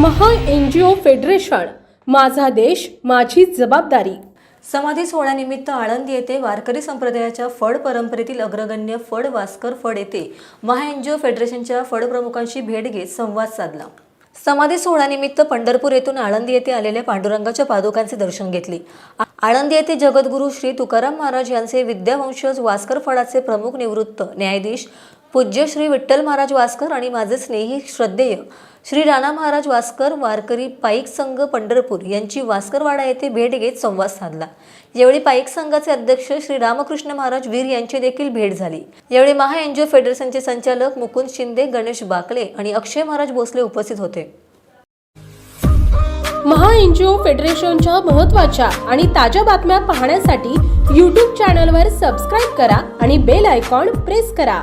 महा N G ओ federation माझा देश माझी जबाबदारी. समाधी सोहळ्यानिमित्त आळंदी येथे वारकरी संप्रदायाच्या फड परंपरेतील अग्रगण्य फड वास्कर फड येथे महाएनजीओ फेडरेशनच्या फड प्रमुखांशी भेट घेत संवाद साधला. समाधी सोहळ्यानिमित्त पंढरपूर येथून आळंदी येथे आलेल्या पांडुरंगाच्या पादुकांचे दर्शन घेतले. आळंदी येथे जगद्गुरू श्री तुकाराम महाराज यांचे विद्यावंशज वास्कर फडाचे प्रमुख निवृत्त न्यायाधीश पूज्य श्री विठ्ठल महाराज वास्कर आणि माझे स्नेही श्रद्धेय श्री राणा महाराज वास्कर वारकरी पाईक संघ पंढरपूर यांची वास्करवाडा येथे भेट घेत संवाद साधला. यावेळी पाईक संघाचे अध्यक्ष श्री रामकृष्ण महाराज वीर यांची देखील भेट झाली. यावेळी महा एनजीओ फेडरेशनचे संचालक मुकुंद शिंदे गणेश बाकले आणि अक्षय महाराज भोसले उपस्थित होते. महा एन जी ओ फेडरेशनच्या महत्त्वाच्या आणि ताज्या बातम्या पाहण्यासाठी यूट्यूब चॅनलवर सबस्क्राईब करा आणि बेल आयकॉन प्रेस करा.